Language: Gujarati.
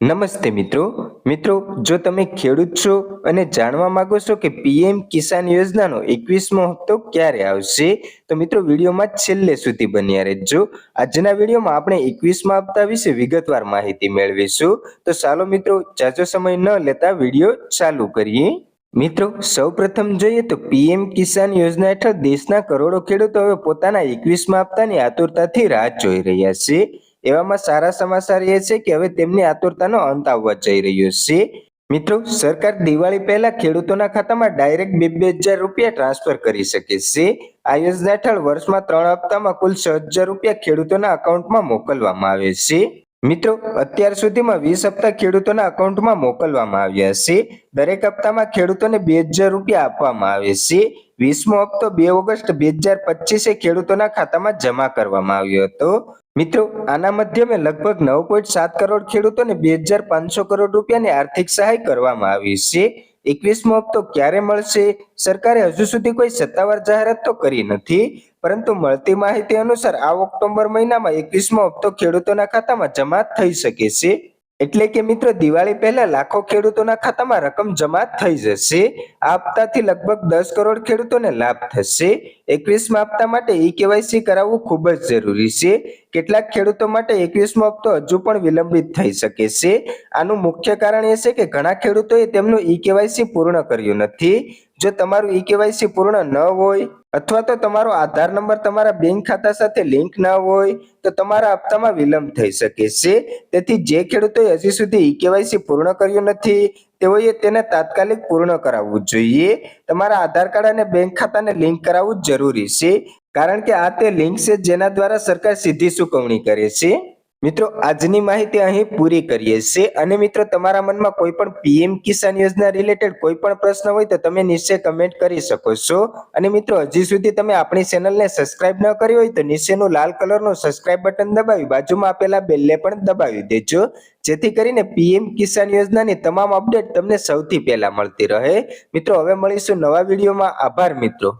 નમસ્તે મિત્રો. મિત્રો, જો તમે ખેડૂત છો અને જાણવા માંગો છો કે પીએમ કિસાન યોજનાનો એકવીસમો હપ્તો ક્યારે આવશે, તો મિત્રો વિડીયોમાં છેલ્લે સુધી બન્યા રહેજો. આજના વિડીયોમાં આપણે એકવીસમા હપ્તા વિશે વિગતવાર માહિતી મેળવીશું. તો ચાલો મિત્રો, જાજો સમય ન લેતા વીડિયો ચાલુ કરીએ. મિત્રો, સૌપ્રથમ જોઈએ તો પીએમ કિસાન યોજના હેઠળ દેશના કરોડો ખેડૂતો હવે પોતાના એકવીસમા હપ્તાની આતુરતાથી રાહ જોઈ રહ્યા છે. એવામાં સારા સમાચાર એ છે કે હવે તેમની આતુરતાનો અંત આવવા જઈ રહ્યો છે. મિત્રો, સરકાર દિવાળી પહેલા ખેડૂતોના ખાતામાં ડાયરેક્ટ બે બે હજાર રૂપિયા ટ્રાન્સફર કરી શકે છે. આ યોજના હેઠળ વર્ષમાં ત્રણ હપ્તામાં કુલ છ હજાર રૂપિયા ખેડૂતોના અકાઉન્ટમાં મોકલવામાં આવે છે. મિત્રો, અત્યાર સુધીમાં વીસ હપ્તા ખેડૂતોના અકાઉન્ટમાં મોકલવામાં આવ્યા છે. દરેક હપ્તામાં ખેડૂતોને બે હજાર રૂપિયા આપવામાં આવે છે. વીસમો હપ્તો બે ઓગસ્ટ બે હજાર પચીસે ખેડૂતોના ખાતામાં જમા કરવામાં આવ્યો હતો. મિત્રો, આના મધ્યમે લગભગ નવ પોઈન્ટ સાત કરોડ ખેડૂતોને બે હજાર પાંચસો કરોડ રૂપિયાની આર્થિક સહાય કરવામાં આવી છે. એકવીસમો હપ્તો ક્યારે મળશે? સરકારે હજુ સુધી કોઈ સત્તાવાર જાહેરાત તો કરી નથી, પરંતુ મળતી માહિતી અનુસાર આ ઓક્ટોબર મહિનામાં એકવીસમો હપ્તો ખેડૂતોના ખાતામાં જમા થઈ શકે છે. એટલે કે મિત્રો, દિવાળી પહેલા લાખો ખેડૂતોના ખાતામાં રકમ જમા થઈ જશે. આ હપ્તાથી લગભગ દસ કરોડ ખેડૂતોને લાભ થશે. એકવીસમા હપ્તા માટે ઈ કેવાયસી કરાવવું ખૂબ જ જરૂરી છે. કેટલાક ખેડૂતો માટે એકવીસમો હપ્તો હજુ પણ વિલંબિત થઈ શકે છે. આનું મુખ્ય કારણ એ છે કે ઘણા ખેડૂતોએ તેમનું ઈ કેવાયસી પૂર્ણ કર્યું નથી. જો તમારું ઈ કેવાયસી પૂર્ણ ન હોય અથવા તો તમારો આધાર નંબર તમારા બેંક ખાતા સાથે લિંક ન હોય, તો તમારા હપ્તામાં વિલંબ થઈ શકે છે. તેથી જે ખેડૂતોએ હજી સુધી ઈ કેવાયસી પૂર્ણ કર્યું નથી, તેઓએ તેને તાત્કાલિક પૂર્ણ કરાવવું જોઈએ. તમારા આધાર કાર્ડ અને બેંક ખાતાને લિંક કરાવવું જરૂરી છે, કારણ કે આ તે લિંક છે જેના દ્વારા સરકાર સીધી ચૂકવણી કરે છે. મિત્રો, આજની માહિતી અહીં પૂરી કરીએ છીએ. અને મિત્રો, તમારા મનમાં કોઈ પણ પીએમ કિસાન યોજના રિલેટેડ કોઈ પણ પ્રશ્ન હોય તો તમે નિશ્ચય કમેન્ટ કરી શકો છો. અને મિત્રો, હજી સુધી તમે આપણી ચેનલને સબસ્ક્રાઇબ ન કરી હોય તો નીચેનું લાલ કલરનું સબસ્ક્રાઇબ બટન દબાવી, બાજુમાં આપેલા બેલને પણ દબાવી દેજો. જેથી કરીને પીએમ કિસાન યોજનાની તમામ અપડેટ તમને સૌથી પહેલા મળતી રહે. મિત્રો, હવે મળીશું નવા વિડીયોમાં. આભાર, મિત્રો.